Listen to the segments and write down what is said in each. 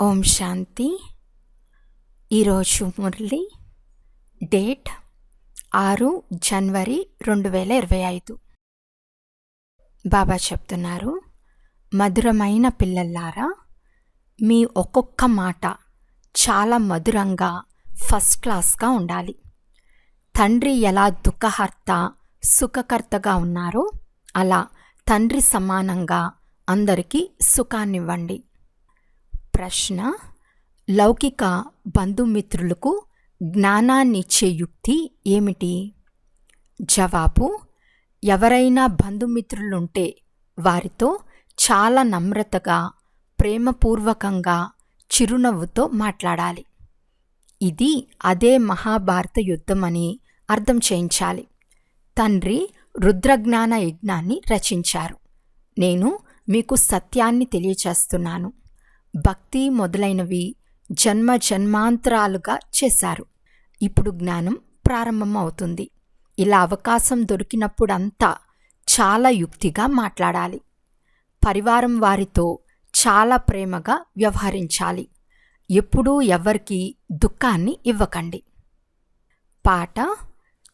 ఓం శాంతి. ఈరోజు మురళి డేట్ ఆరు జనవరి రెండు వేల ఇరవై ఐదు. బాబా చెప్తున్నారు మధురమైన పిల్లల్లారా మీ ఒక్కొక్క మాట చాలా మధురంగా ఫస్ట్ క్లాస్గా ఉండాలి. తండ్రి ఎలా దుఃఖహర్త సుఖకర్తగా ఉన్నారో అలా తండ్రి సమానంగా అందరికీ సుఖాన్నివ్వండి. ప్రశ్న లౌకిక బంధుమిత్రులకు జ్ఞానాన్నిచ్చే యుక్తి ఏమిటి? జవాబు ఎవరైనా బంధుమిత్రులుంటే వారితో చాలా నమ్రతగా ప్రేమపూర్వకంగా చిరునవ్వుతో మాట్లాడాలి. ఇది అదే మహాభారత యుద్ధమని అర్థం చేయించాలి. తండ్రి రుద్రజ్ఞాన యజ్ఞాన్ని రచించారు. నేను మీకు సత్యాన్ని తెలియచేస్తున్నాను. భక్తి మొదలైనవి జన్మ జన్మాంతరాలుగా చేశారు. ఇప్పుడు జ్ఞానం ప్రారంభం అవుతుంది ఇలా అవకాశం దొరికినప్పుడంతా చాలా యుక్తిగా మాట్లాడాలి. పరివారం వారితో చాలా ప్రేమగా వ్యవహరించాలి. ఎప్పుడూ ఎవరికి దుఃఖాన్ని ఇవ్వకండి. పాట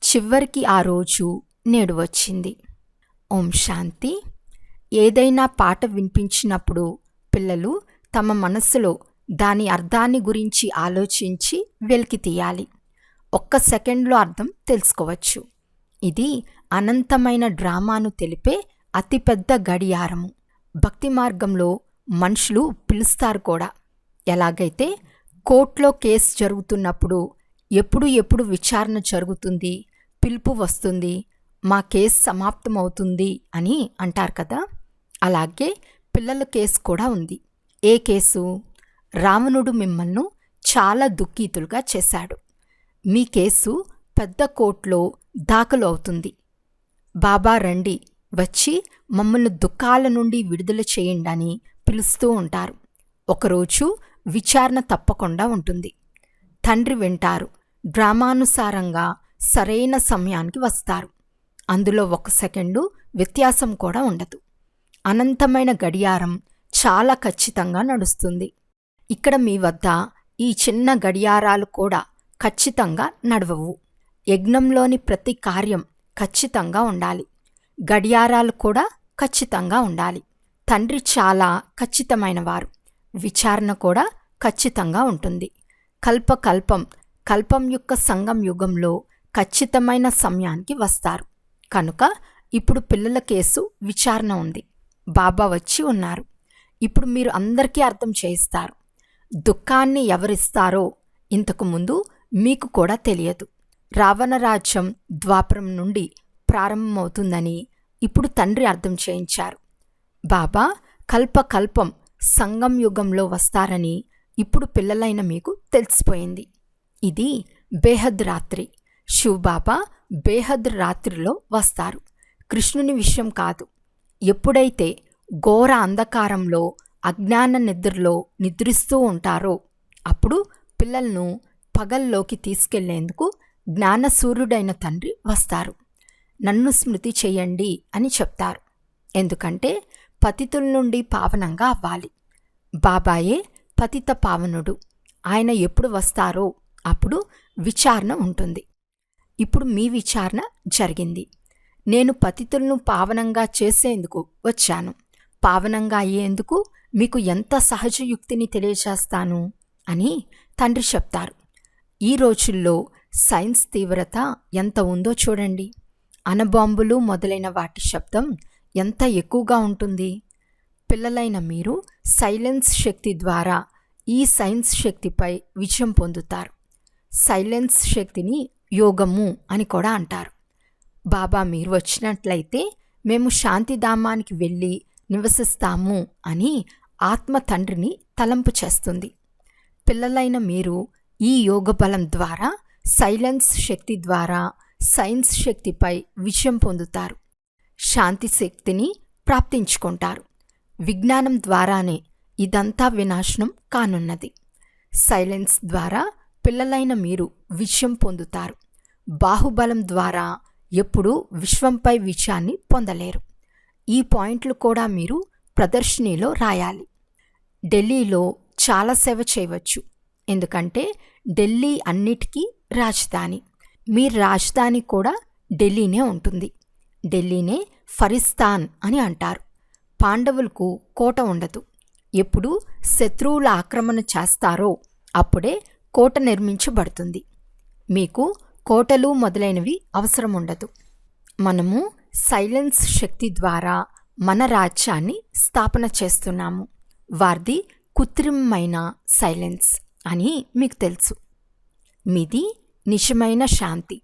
చివరికి ఆ రోజు నేడు వచ్చింది. ఓం శాంతి. ఏదైనా పాట వినిపించినప్పుడు పిల్లలు తమ మనస్సులో దాని అర్థాన్ని గురించి ఆలోచించి వెలికి తీయాలి. ఒక్క సెకండ్లో అర్థం తెలుసుకోవచ్చు. ఇది అనంతమైన డ్రామాను తెలిపే అతిపెద్ద గడియారము. భక్తి మార్గంలో మనుషులు పిలుస్తారు కూడా. ఎలాగైతే కోర్టులో కేసు జరుగుతున్నప్పుడు ఎప్పుడు ఎప్పుడు విచారణ జరుగుతుంది పిలుపు వస్తుంది మా కేసు సమాప్తమవుతుంది అని అంటారు కదా? అలాగే పిల్లల కేసు కూడా ఉంది. ఏ కేసు? రావణుడు మిమ్మల్ని చాలా దుఃఖీతులుగా చేశాడు. మీ కేసు పెద్ద కోర్టులో దాఖలు అవుతుంది. బాబా రండి వచ్చి మమ్మల్ని దుఃఖాల నుండి విడుదల చేయండి అని పిలుస్తూ ఉంటారు. ఒకరోజు విచారణ తప్పకుండా ఉంటుంది. తండ్రి వింటారు. డ్రామానుసారంగా సరైన సమయానికి వస్తారు. అందులో ఒక సెకండు వ్యత్యాసం కూడా ఉండదు. అనంతమైన గడియారం చాలా ఖచ్చితంగా నడుస్తుంది. ఇక్కడ మీ వద్ద ఈ చిన్న గడియారాలు కూడా ఖచ్చితంగా నడవవు. యజ్ఞంలోని ప్రతి కార్యం ఖచ్చితంగా ఉండాలి. గడియారాలు కూడా ఖచ్చితంగా ఉండాలి. తండ్రి చాలా ఖచ్చితమైనవారు. విచారణ కూడా ఖచ్చితంగా ఉంటుంది. కల్పకల్పం కల్పం యొక్క సంగం యుగంలో ఖచ్చితమైన సమయానికి వస్తారు. కనుక ఇప్పుడు పిల్లల కేసు విచారణ ఉంది. బాబా వచ్చి ఉన్నారు. ఇప్పుడు మీరు అందరికీ అర్థం చేయిస్తారు. దుఃఖాన్ని ఎవరిస్తారో ఇంతకుముందు మీకు కూడా తెలియదు. రావణ రాజ్యం ద్వాపరం నుండి ప్రారంభమవుతుందని ఇప్పుడు తండ్రి అర్థం చేయించారు. బాబా కల్పకల్పం సంగం యుగంలో వస్తారని ఇప్పుడు పిల్లలైన మీకు తెలిసిపోయింది. ఇది బేహద్ రాత్రి. శివబాబా బేహద్ రాత్రిలో వస్తారు. కృష్ణుని విషయం కాదు. ఎప్పుడైతే ఘోర అంధకారంలో అజ్ఞాన నిద్రలో నిద్రిస్తూ ఉంటారో. అప్పుడు పిల్లలను పగల్లోకి తీసుకెళ్ళేందుకు జ్ఞానసూర్యుడైన తండ్రి వస్తారు. నన్ను స్మృతి చేయండి అని చెప్తారు. ఎందుకంటే పతితుల నుండి పావనంగా అవ్వాలి. బాబాయే పతిత పావనుడు. ఆయన ఎప్పుడు వస్తారో అప్పుడు విచారణ ఉంటుంది. ఇప్పుడు మీ విచారణ జరిగింది. నేను పతితులను పావనంగా చేసేందుకు వచ్చాను. పావనంగా అయ్యేందుకు మీకు ఎంత సహజయుక్తిని తెలియచేస్తాను అని తండ్రి చెప్తారు. ఈ రోజుల్లో సైన్స్ తీవ్రత ఎంత ఉందో చూడండి. అనబాంబులు మొదలైన వాటి శబ్దం ఎంత ఎక్కువగా ఉంటుంది? పిల్లలైన మీరు సైలెన్స్ శక్తి ద్వారా ఈ సైన్స్ శక్తిపై విజయం పొందుతారు. సైలెన్స్ శక్తిని యోగము అని కూడా అంటారు. బాబా మీరు వచ్చినట్లయితే మేము శాంతిధామానికి వెళ్ళి నివసిస్తాము అని ఆత్మ తండ్రిని తలంపు చేస్తుంది. పిల్లలైన మీరు ఈ యోగ బలం ద్వారా సైలెన్స్ శక్తి ద్వారా సైన్స్ శక్తిపై విజయం పొందుతారు. శాంతి శక్తిని ప్రాప్తించుకుంటారు. విజ్ఞానం ద్వారానే ఇదంతా వినాశనం కానున్నది. సైలెన్స్ ద్వారా పిల్లలైన మీరు విజయం పొందుతారు. బాహుబలం ద్వారా ఎప్పుడూ విశ్వంపై విజయాన్ని పొందలేరు. ఈ పాయింట్లు కూడా మీరు ప్రదర్శనీలో రాయాలి. ఢిల్లీలో చాలా సేవ చేయవచ్చు. ఎందుకంటే ఢిల్లీ అన్నిటికీ రాజధాని. మీ రాజధాని కూడా ఢిల్లీనే ఉంటుంది. ఢిల్లీనే ఫరిస్తాన్ అని అంటారు. పాండవులకు కోట ఉండదు. ఎప్పుడు శత్రువుల ఆక్రమణ చేస్తారో అప్పుడే కోట నిర్మించబడుతుంది. మీకు కోటలు మొదలైనవి అవసరం ఉండదు. మనము సైలెన్స్ శక్తి ద్వారా మన రాజ్యాన్ని స్థాపన చేస్తున్నాము. వారిది కృత్రిమమైన సైలెన్స్ అని మీకు తెలుసు. మీది నిజమైన శాంతి.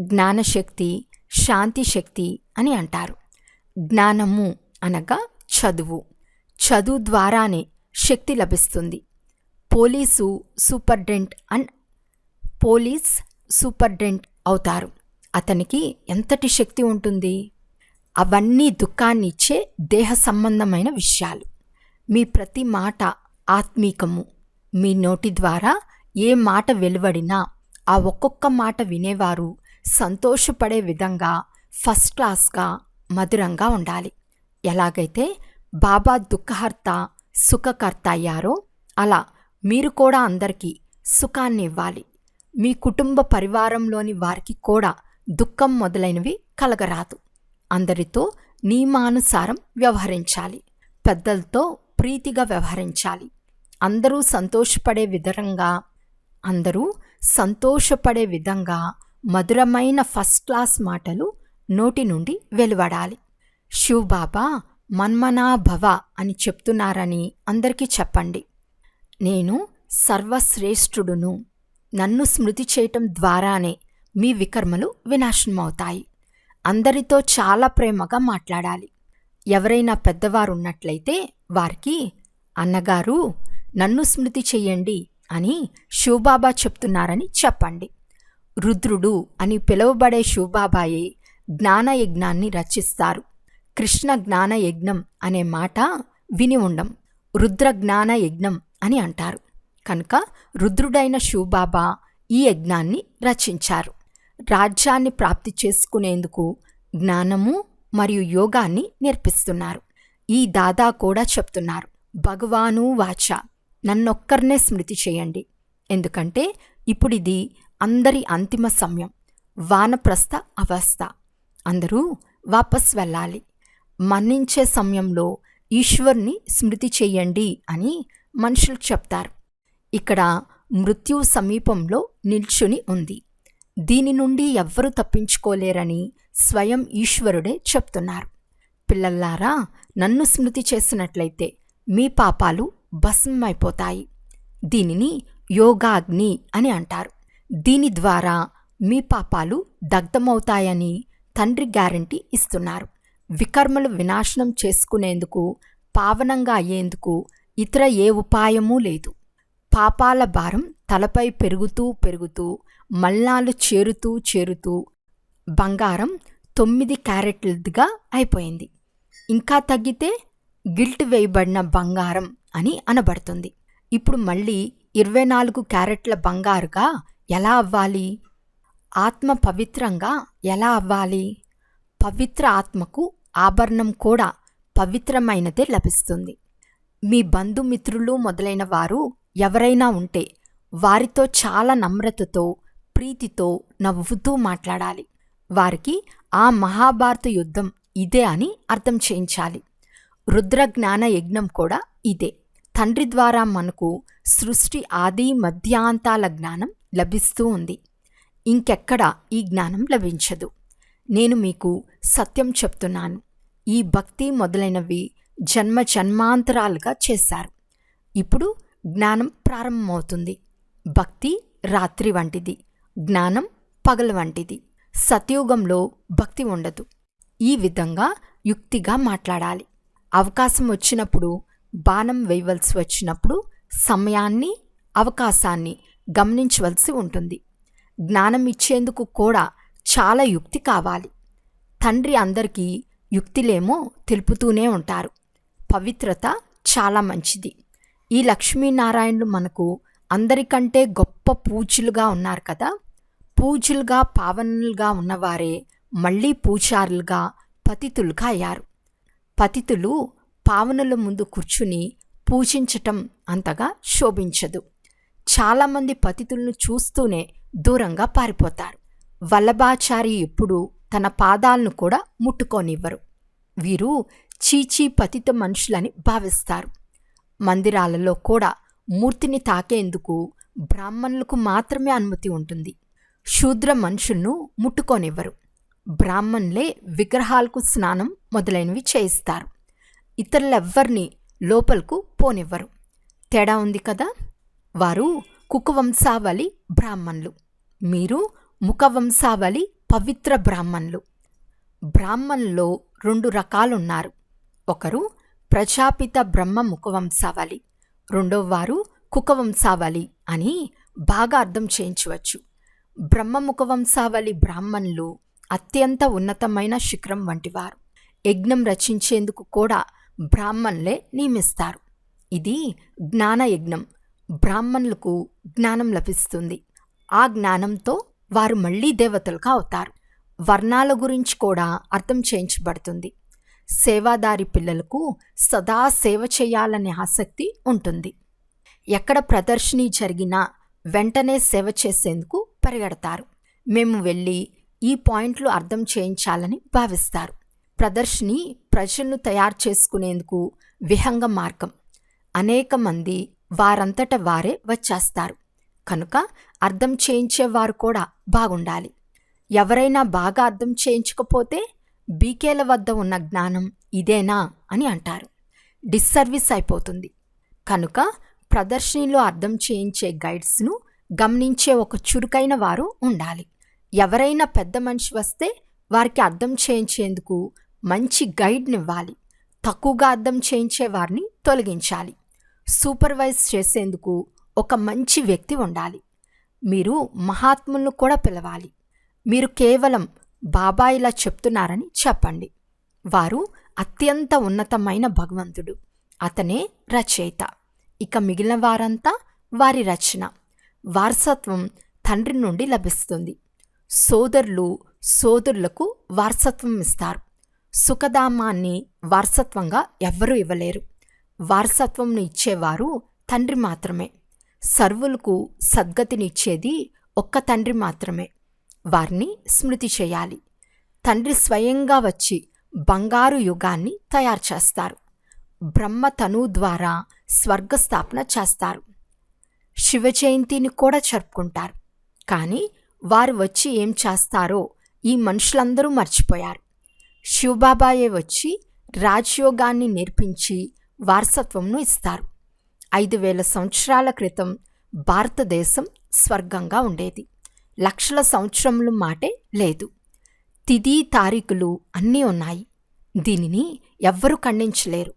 జ్ఞానశక్తి శాంతి శక్తి అని అంటారు. జ్ఞానము అనగా చదువు. చదువు ద్వారానే శక్తి లభిస్తుంది. Police superintendent and police superintendent అవుతారు. అతనికి ఎంతటి శక్తి ఉంటుంది? అవన్నీ దుఃఖాన్ని ఇచ్చే దేహ సంబంధమైన విషయాలు. మీ ప్రతి మాట ఆత్మీకము. మీ నోటి ద్వారా ఏ మాట వెలువడినా ఆ ఒక్కొక్క మాట వినేవారు సంతోషపడే విధంగా ఫస్ట్ క్లాస్గా మధురంగా ఉండాలి. ఎలాగైతే బాబా దుఃఖహర్త సుఖకర్త అయ్యారో అలా మీరు కూడా అందరికీ సుఖాన్ని ఇవ్వాలి మీ కుటుంబ పరివారంలోని వారికి కూడా దుఃఖం మొదలైనవి కలగరాదు. అందరితో నియమానుసారం వ్యవహరించాలి. పెద్దలతో ప్రీతిగా వ్యవహరించాలి. అందరూ సంతోషపడే విధంగా అందరూ సంతోషపడే విధంగా మధురమైన ఫస్ట్ క్లాస్ మాటలు నోటి నుండి వెలువడాలి. శివబాబా మన్మనా భవ అని చెప్తున్నారని అందరికీ చెప్పండి. నేను సర్వశ్రేష్ఠుడును. నన్ను స్మృతి చేయటం ద్వారానే మీ వికర్మలు వినాశనమవుతాయి. అందరితో చాలా ప్రేమగా మాట్లాడాలి. ఎవరైనా పెద్దవారు ఉన్నట్లయితే వారికి అన్నగారు నన్ను స్మృతి చెయ్యండి అని శివబాబా చెప్తున్నారని చెప్పండి. రుద్రుడు అని పిలువబడే శివబాబాయే జ్ఞానయజ్ఞాన్ని రచిస్తారు. కృష్ణ జ్ఞానయజ్ఞం అనే మాట విని ఉండం. రుద్ర జ్ఞాన యజ్ఞం అని అంటారు. కనుక రుద్రుడైన శివబాబా ఈ యజ్ఞాన్ని రచించారు. రాజ్యాన్ని ప్రాప్తి చేసుకునేందుకు జ్ఞానము మరియు యోగాన్ని నేర్పిస్తున్నారు. ఈ దాదా కూడా చెప్తున్నారు భగవాను వాచ నన్నొక్కరినే స్మృతి చేయండి. ఎందుకంటే ఇప్పుడిది అందరి అంతిమ సమయం వానప్రస్థ అవస్థ. అందరూ వాపస్ వెళ్ళాలి. మన్నించే సమయంలో ఈశ్వర్ని స్మృతి చేయండి అని మనుషులు చెప్తారు. ఇక్కడ మృత్యు సమీపంలో నిల్చుని ఉంది. దీని నుండి ఎవ్వరూ తప్పించుకోలేరని స్వయం ఈశ్వరుడే చెప్తున్నారు. పిల్లల్లారా నన్ను స్మృతి చేసినట్లయితే మీ పాపాలు భస్మైపోతాయి దీనిని యోగాగ్ని అని అంటారు. దీని ద్వారా మీ పాపాలు దగ్ధమవుతాయని తండ్రి గ్యారంటీ ఇస్తున్నారు. వికర్మలు వినాశనం చేసుకునేందుకు పావనంగా అయ్యేందుకు ఇతర ఏ ఉపాయమూ లేదు. పాపాల భారం తలపై పెరుగుతూ పెరుగుతూ మల్లాలు చేరుతూ చేరుతూ బంగారం తొమ్మిది క్యారెట్లదిగా అయిపోయింది. ఇంకా తగ్గితే గిల్ట్ వేయబడిన బంగారం అని అనబడుతుంది. ఇప్పుడు మళ్ళీ ఇరవై నాలుగు క్యారెట్ల బంగారుగా ఎలా అవ్వాలి? ఆత్మ పవిత్రంగా ఎలా అవ్వాలి? పవిత్ర ఆత్మకు ఆభరణం కూడా పవిత్రమైనదే లభిస్తుంది. మీ బంధుమిత్రులు మొదలైన వారు ఎవరైనా ఉంటే వారితో చాలా నమ్రతతో ప్రీతితో నవ్వుతూ మాట్లాడాలి. వారికి ఆ మహాభారత యుద్ధం ఇదే అని అర్థం చేయించాలి. రుద్రజ్ఞాన యజ్ఞం కూడా ఇదే. తండ్రి ద్వారా మనకు సృష్టి ఆది మధ్యాంతాల జ్ఞానం లభిస్తూ ఉంది. ఇంకెక్కడ ఈ జ్ఞానం లభించదు. నేను మీకు సత్యం చెప్తున్నాను. ఈ భక్తి మొదలైనవి జన్మ జన్మాంతరాలుగా చేశారు. ఇప్పుడు జ్ఞానం ప్రారంభమవుతుంది. భక్తి రాత్రి వంటిది జ్ఞానం పగల వంటిది. సతయుగంలో భక్తి ఉండదు. ఈ విధంగా యుక్తిగా మాట్లాడాలి. అవకాశం వచ్చినప్పుడు బాణం వేయవలసి వచ్చినప్పుడు సమయాన్ని అవకాశాన్ని గమనించవలసి ఉంటుంది. జ్ఞానం ఇచ్చేందుకు కూడా చాలా యుక్తి కావాలి. తండ్రి అందరికీ యుక్తిలేమో తెలుపుతూనే ఉంటారు. పవిత్రత చాలా మంచిది. ఈ లక్ష్మీనారాయణులు మనకు అందరికంటే గొప్ప పూజలుగా ఉన్నారు కదా. పూజలుగా పావనులుగా ఉన్నవారే మళ్ళీ పూజారులుగా పతితులుగా అయ్యారు. పతితులు పావనుల ముందు కూర్చుని పూజించటం అంతగా శోభించదు. చాలామంది పతితులను చూస్తూనే దూరంగా పారిపోతారు. వల్లభాచారి ఎప్పుడు తన పాదాలను కూడా ముట్టుకోనివ్వరు. వీరు చీచీ పతిత మనుషులని భావిస్తారు. మందిరాలలో కూడా మూర్తిని తాకేందుకు బ్రాహ్మణులకు మాత్రమే అనుమతి ఉంటుంది. శూద్ర మనుషులను ముట్టుకోనివ్వరు. బ్రాహ్మణులే విగ్రహాలకు స్నానం మొదలైనవి చేయిస్తారు. ఇతరులెవ్వరిని లోపలకు పోనివ్వరు. తేడా ఉంది కదా? వారు కుకవంశావళి బ్రాహ్మణులు. మీరు ముఖవంశావళి పవిత్ర బ్రాహ్మణులు. బ్రాహ్మణుల్లో రెండు రకాలున్నారు. ఒకరు ప్రజాపిత బ్రహ్మ ముఖవంశావళి రెండో వారు కుకవంశావళి అని బాగా అర్థం చేయించవచ్చు. బ్రహ్మ ముఖవంశావళి బ్రాహ్మణులు అత్యంత ఉన్నతమైన శిఖరం వంటివారు. యజ్ఞం రచించేందుకు కూడా బ్రాహ్మణులే నియమిస్తారు. ఇది జ్ఞాన యజ్ఞం. బ్రాహ్మణులకు జ్ఞానం లభిస్తుంది. ఆ జ్ఞానంతో వారు మళ్ళీ దేవతలుగా అవుతారు. వర్ణాల గురించి కూడా అర్థం చేయించబడుతుంది. సేవాదారి పిల్లలకు సదా సేవ చేయాలనే ఆసక్తి ఉంటుంది. ఎక్కడ ప్రదర్శిని జరిగినా వెంటనే సేవ చేసేందుకు పరిగెడతారు. మేము వెళ్ళి ఈ పాయింట్లు అర్థం చేయించాలని భావిస్తారు. ప్రదర్శిని ప్రజలను తయారు చేసుకునేందుకు విహంగ మార్గం. అనేక మంది వారంతట వారే వచ్చేస్తారు. కనుక అర్థం చేయించేవారు కూడా బాగుండాలి. ఎవరైనా బాగా అర్థం చేయించకపోతే బీకేల వద్ద ఉన్న జ్ఞానం ఇదేనా అని అంటారు. డిస్సర్వీస్ అయిపోతుంది. కనుక ప్రదర్శనలో అర్థం చేయించే గైడ్స్ను గమనించే ఒక చురుకైన వారు ఉండాలి. ఎవరైనా పెద్ద మనిషి వస్తే వారికి అర్థం చేయించేందుకు మంచి గైడ్నివ్వాలి. తక్కువగా అర్థం చేయించే వారిని తొలగించాలి. సూపర్వైజ్ చేసేందుకు ఒక మంచి వ్యక్తి ఉండాలి. మీరు మహాత్ములను కూడా పిలవాలి. మీరు కేవలం బాబా ఇలా చెప్తున్నారని చెప్పండి. వారు అత్యంత ఉన్నతమైన భగవంతుడు. అతనే రచయిత. ఇక మిగిలిన వారంతా వారి రచన. వారసత్వం తండ్రి నుండి లభిస్తుంది. సోదరులు సోదరులకు వారసత్వం ఇస్తారు. సుఖధామాన్ని వారసత్వంగా ఎవ్వరూ ఇవ్వలేరు. వారసత్వంను ఇచ్చేవారు తండ్రి మాత్రమే. సర్వులకు సద్గతినిచ్చేది ఒక్క తండ్రి మాత్రమే. వారిని స్మృతి చేయాలి. తండ్రి స్వయంగా వచ్చి బంగారు యుగాన్ని తయారు చేస్తారు. బ్రహ్మ తను ద్వారా స్వర్గస్థాపన చేస్తారు. శివ జయంతిని కూడా జరుపుకుంటారు. కానీ వారు వచ్చి ఏం చేస్తారో ఈ మనుషులందరూ మర్చిపోయారు. శివబాబాయే వచ్చి రాజయోగాన్ని నేర్పించి వారసత్వంను ఇస్తారు. ఐదు వేల సంవత్సరాల క్రితం భారతదేశం స్వర్గంగా ఉండేది. లక్షల సంవత్సరముల మాటే లేదు. తిది తారీఖులు అన్నీ ఉన్నాయి. దీనిని ఎవ్వరూ ఖండించలేరు.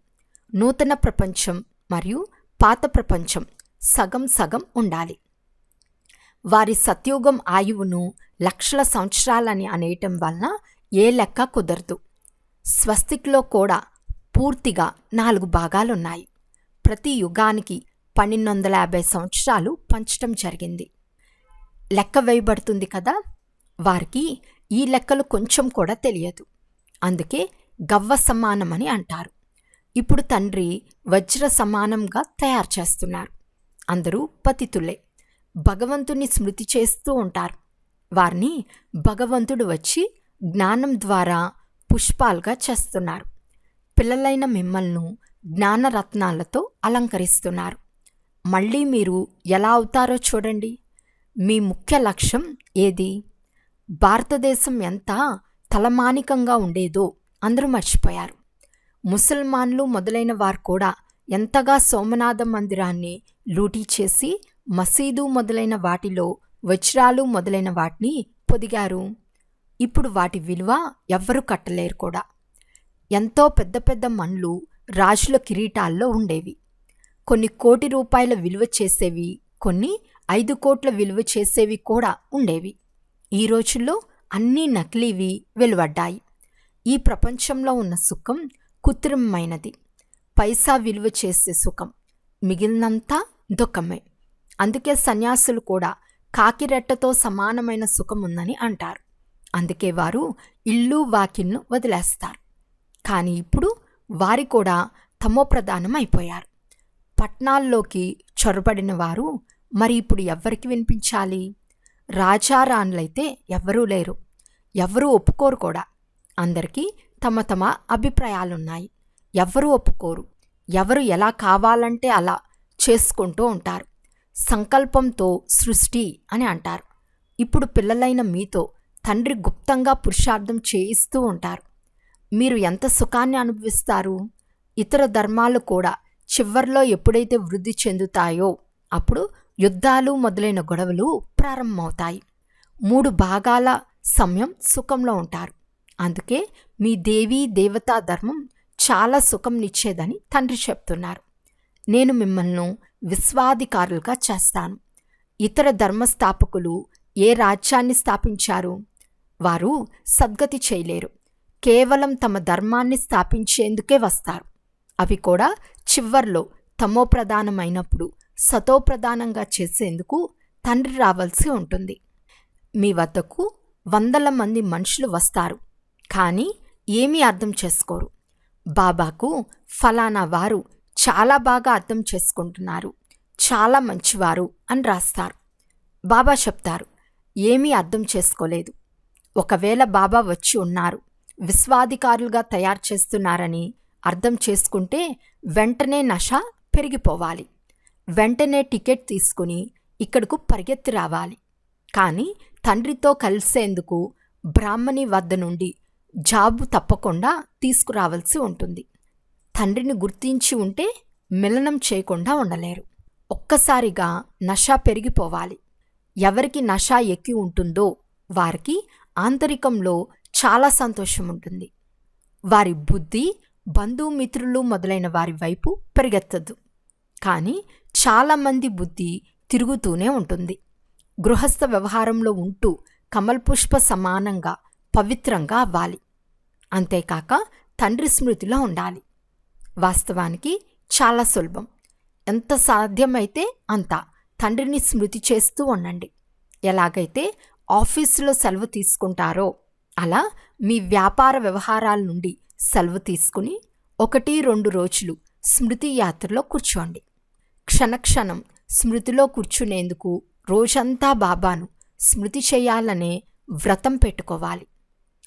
నూతన ప్రపంచం మరియు పాత ప్రపంచం సగం సగం ఉండాలి. వారి సత్యోగం ఆయువును లక్షల సంవత్సరాలని అనేయటం వలన ఏ లెక్క కుదరదు. స్వస్తిక్లో కూడా పూర్తిగా నాలుగు భాగాలున్నాయి. ప్రతి యుగానికి పన్నెండు వందల యాభై సంవత్సరాలు పంచటం జరిగింది. లెక్క వేయబడుతుంది కదా వారికి ఈ లెక్కలు కొంచెం కూడా తెలియదు. అందుకే గవ్వ సమానమని అంటారు. ఇప్పుడు తండ్రి వజ్ర సమానంగా తయారు చేస్తున్నారు. అందరూ పతితులే. భగవంతుని స్మృతి చేస్తూ ఉంటారు. వారిని భగవంతుడు వచ్చి జ్ఞానం ద్వారా పుష్పాలుగా చేస్తున్నారు. పిల్లలైన మిమ్మల్ని జ్ఞానరత్నాలతో అలంకరిస్తున్నారు. మళ్ళీ మీరు ఎలా అవుతారో చూడండి. మీ ముఖ్య లక్ష్యం ఏది? భారతదేశం ఎంత తలమానికంగా ఉండేదో అందరూ మర్చిపోయారు. ముసల్మాన్లు మొదలైన వారు కూడా ఎంతగా సోమనాథ మందిరాన్ని లూటీ చేసి మసీదు మొదలైన వాటిలో వజ్రాలు మొదలైన వాటిని పొదిగారు. ఇప్పుడు వాటి విలువ ఎవ్వరూ కట్టలేరు కూడా. ఎంతో పెద్ద పెద్ద మన్లు రాజుల కిరీటాల్లో ఉండేవి. కొన్ని కోటి రూపాయల విలువ చేసేవి కొన్ని ఐదు కోట్ల విలువ చేసేవి కూడా ఉండేవి. ఈ రోజుల్లో అన్నీ నకిలీవి వెలువడ్డాయి. ఈ ప్రపంచంలో ఉన్న సుఖం కృత్రిమమైనది. పైసా విలువ చేసే సుఖం. మిగిలినంతా దుఃఖమే. అందుకే సన్యాసులు కూడా కాకిరెట్టతో సమానమైన సుఖం ఉందని అంటారు. అందుకే వారు ఇల్లు వాకిల్ను వదిలేస్తారు. కానీ ఇప్పుడు వారి కూడా తమో ప్రధానం అయిపోయారు పట్నాల్లోకి చొరబడిన వారు మరి ఇప్పుడు ఎవ్వరికి వినిపించాలి? రాజారాన్లైతే ఎవ్వరూ లేరు. ఎవ్వరూ ఒప్పుకోరు కూడా. అందరికీ తమ తమ అభిప్రాయాలున్నాయి. ఎవ్వరూ ఒప్పుకోరు. ఎవరు ఎలా కావాలంటే అలా చేసుకుంటూ ఉంటారు. సంకల్పంతో సృష్టి అని అంటారు. ఇప్పుడు పిల్లలైన మీతో తండ్రి గుప్తంగా పురుషార్థం చేయిస్తూ ఉంటారు. మీరు ఎంత సుఖాన్ని అనుభవిస్తారు? ఇతర ధర్మాలు కూడా చివర్లో ఎప్పుడైతే వృద్ధి చెందుతాయో అప్పుడు యుద్ధాలు మొదలైన గొడవలు ప్రారంభమవుతాయి. మూడు భాగాల సమయం సుఖంలో ఉంటారు. అందుకే మీ దేవీ దేవతా ధర్మం చాలా సుఖంనిచ్చేదని తండ్రి చెప్తున్నారు. నేను మిమ్మల్ని విశ్వాధికారులుగా చేస్తాను. ఇతర ధర్మస్థాపకులు ఏ రాజ్యాన్ని స్థాపించారు? వారు సద్గతి చేయలేరు. కేవలం తమ ధర్మాన్ని స్థాపించేందుకే వస్తారు. అవి కూడా చివర్లో తమో ప్రధానమైనప్పుడు సతోప్రధానంగా చేసేందుకు తండ్రి రావాల్సి ఉంటుంది. మీ వద్దకు వందల మంది మనుషులు వస్తారు. కానీ ఏమీ అర్థం చేసుకోరు. బాబాకు ఫలానా వారు చాలా బాగా అర్థం చేసుకుంటున్నారు. చాలా మంచివారు అని రాస్తారు. బాబా చెప్తారు ఏమీ అర్థం చేసుకోలేదు. ఒకవేళ బాబా వచ్చి ఉన్నారు విశ్వాధికారులుగా తయారు చేస్తున్నారని అర్థం చేసుకుంటే వెంటనే నష పెరిగిపోవాలి. వెంటనే టికెట్ తీసుకుని ఇక్కడకు పరిగెత్తి రావాలి. కానీ తండ్రితో కలిసేందుకు బ్రాహ్మణి వద్ద నుండి జాబు తప్పకుండా తీసుకురావాల్సి ఉంటుంది. తండ్రిని గుర్తించి ఉంటే మిలనం చేయకుండా ఉండలేరు. ఒక్కసారిగా నష పెరిగిపోవాలి. ఎవరికి నష ఎక్కి ఉంటుందో వారికి ఆంతరికంలో చాలా సంతోషం ఉంటుంది. వారి బుద్ధి బంధుమిత్రులు మొదలైన వారి వైపు పరిగెత్తదు కానీ చాలామంది బుద్ధి తిరుగుతూనే ఉంటుంది. గృహస్థ వ్యవహారంలో ఉంటూ కమల్ పుష్ప సమానంగా పవిత్రంగా అవ్వాలి. అంతేకాక తండ్రి స్మృతిలో ఉండాలి. వాస్తవానికి చాలా సులభం. ఎంత సాధ్యమైతే అంత తండ్రిని స్మృతి చేస్తూ ఉండండి. ఎలాగైతే ఆఫీసులో సెలవు తీసుకుంటారో అలా మీ వ్యాపార వ్యవహారాల నుండి సెలవు తీసుకుని ఒకటి రెండు రోజులు స్మృతి యాత్రలో కూర్చోండి. క్షణక్షణం స్మృతిలో కూర్చునేందుకు రోజంతా బాబాను స్మృతి చేయాలనే వ్రతం పెట్టుకోవాలి.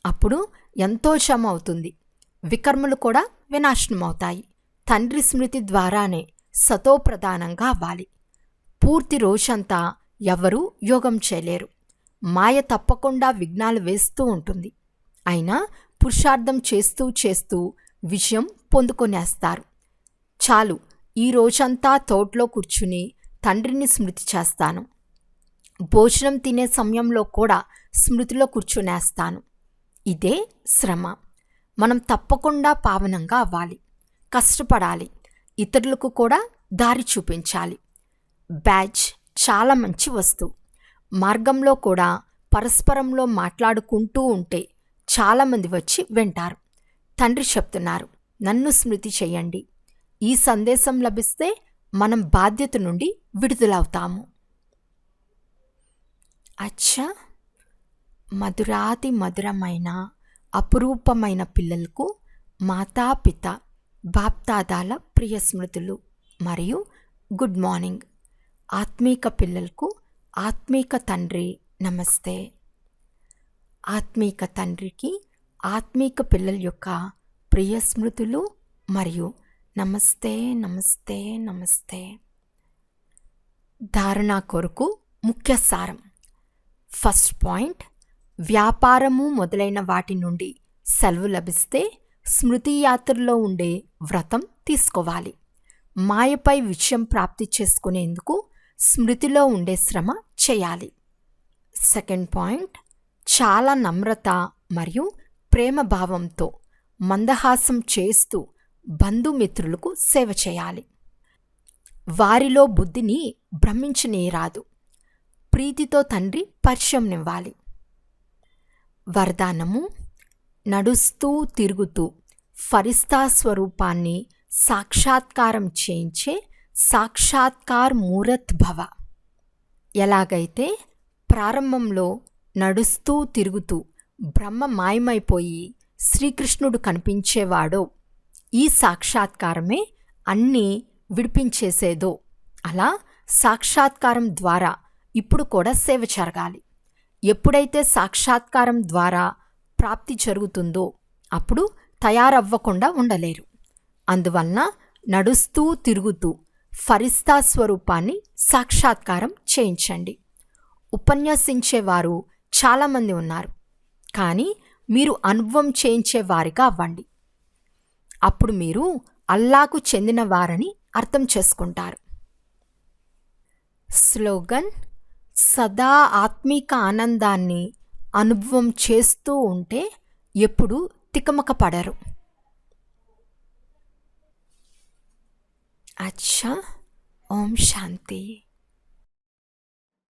అప్పుడు ఎంతో శ్రమ అవుతుంది. వికర్మలు కూడా వినాశనమవుతాయి. తండ్రి స్మృతి ద్వారానే సతోప్రధానంగా అవ్వాలి. పూర్తి రోజంతా ఎవరూ యోగం చేయలేరు. మాయ తప్పకుండా విఘ్నాలు వేస్తూ ఉంటుంది. అయినా పురుషార్థం చేస్తూ చేస్తూ విజయం పొందుకొనేస్తారు. చాలు ఈ రోజంతా తోటలో కూర్చుని తండ్రిని స్మృతి చేస్తాను. భోజనం తినే సమయంలో కూడా స్మృతిలో కూర్చునేస్తాను. ఇదే శ్రమ. మనం తప్పకుండా పావనంగా అవ్వాలి. కష్టపడాలి. ఇతరులకు కూడా దారి చూపించాలి. బ్యాచ్ చాలా మంచి వస్తువు. మార్గంలో కూడా పరస్పరంలో మాట్లాడుకుంటూ ఉంటే చాలామంది వచ్చి వింటారు. తండ్రి చెప్తున్నారు నన్ను స్మృతి చేయండి. ఈ సందేశం లభిస్తే మనం బాధ్యత నుండి విడుదలవుతాము. అచ్చా! మధురాతి మధురమైన అపురూపమైన పిల్లలకు మాతాపిత బాప్తాదాల ప్రియ స్మృతులు మరియు గుడ్ మార్నింగ్. ఆత్మీక పిల్లలకు ఆత్మీక తండ్రి నమస్తే. ఆత్మీక తండ్రికి ఆత్మీక పిల్లల యొక్క ప్రియ స్మృతులు మరియు నమస్తే నమస్తే నమస్తే. ధారణ కొరకు ముఖ్య సారం. ఫస్ట్ పాయింట్ వ్యాపారము మొదలైన వాటి నుండి సెలవు లభిస్తే స్మృతి యాత్రలో ఉండే వ్రతం తీసుకోవాలి. మాయపై విషయం ప్రాప్తి చేసుకునేందుకు స్మృతిలో ఉండే శ్రమ చేయాలి. సెకండ్ పాయింట్ చాలా నమ్రత మరియు ప్రేమ భావంతో మందహాసం చేస్తూ బంధుమిత్రులకు సేవ చేయాలి. వారిలో బుద్ధిని భ్రమించనీయరాదు ప్రీతితో తండ్రి పరిచయంనివ్వాలి వరదానము నడుస్తూ తిరుగుతూ ఫరిస్తా స్వరూపాన్ని సాక్షాత్కారం చేయించే సాక్షాత్కార్ మూరత్ భవ. ఎలాగైతే ప్రారంభంలో నడుస్తూ తిరుగుతూ బ్రహ్మ మాయమైపోయి శ్రీకృష్ణుడు కనిపించేవాడో ఈ సాక్షాత్కారమే అన్నీ విడిపించేసేదో. అలా సాక్షాత్కారం ద్వారా ఇప్పుడు కూడా సేవ జరగాలి. ఎప్పుడైతే సాక్షాత్కారం ద్వారా ప్రాప్తి జరుగుతుందో అప్పుడు తయారవ్వకుండా ఉండలేరు. అందువలన నడుస్తూ తిరుగుతూ ఫరిస్తా స్వరూపాన్ని సాక్షాత్కారం చేయించండి. ఉపన్యసించేవారు చాలామంది ఉన్నారు. కానీ మీరు అనుభవం చేయించే వారిగా అవ్వండి. అప్పుడు మీరు అల్లాకు చెందిన వారని అర్థం చేసుకుంటారు. స్లోగన్ సదా ఆత్మీక ఆనందాన్ని అనుభవం చేస్తూ ఉంటే ఎప్పుడూ తికమక పడరు. అచ్చా ఓం శాంతి.